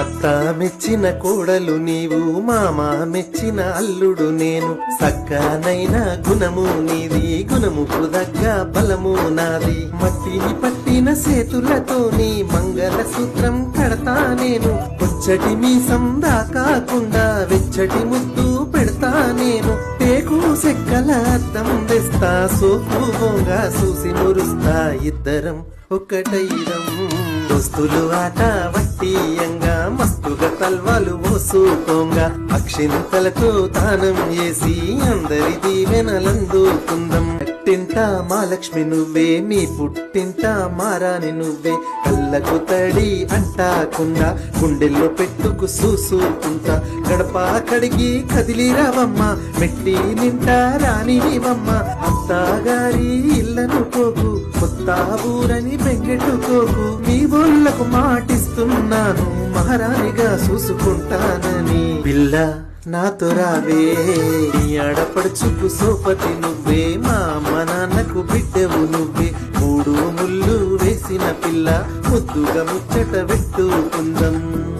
అత్త మెచ్చిన కోడలు నీవు మామ మెచ్చిన అల్లుడు నేను. సక్కనైన గుణము నీది గుణముకు దగ్గ బలము నాది. మట్టిని పట్టిన సేతులతోని నీ మంగళ సూత్రం కడతా నేను. ముచ్చటి మీసం దాకాకుండా వెచ్చటి ముద్దు పెడతా నేను. టేకు సెక్కల అద్దం తెస్తా సోపు బొంగా చూసి మురుస్తా. ఇద్దరం ఒకటైరం దోస్తులు ఆట వట్టియంగా మస్తుగా తల్వాలు పోసుకోంగా అక్షింతలతో తానం చేసి అందరి దీవెనలందుకుందాం పుట్టింట మా లక్ష్మి నువ్వే మీ పుట్టింట మారాని నువ్వే. కళ్ళకు తడి అంటాకుండా గుండెల్లో పెట్టుకు చూసుకుంటా గడప కడిగి కదిలిరావమ్మ మెట్టి నింటా రానివమ్మ అత్తగారి ఇళ్ళను పోకు తావూరని ఊరని బెంగెట్టుకోకు మీ ఊళ్ళకు మాటిస్తున్నాను. మహారాణిగా చూసుకుంటానని. పిల్ల నాతో రావే. నీ ఆడపడుచుకు సోపతి నువ్వే. మా అమ్మ నాన్నకు బిడ్డవు నువ్వే. మూడు ముళ్ళు వేసిన పిల్ల ముద్దుగా ముచ్చట పెట్టుకుందాం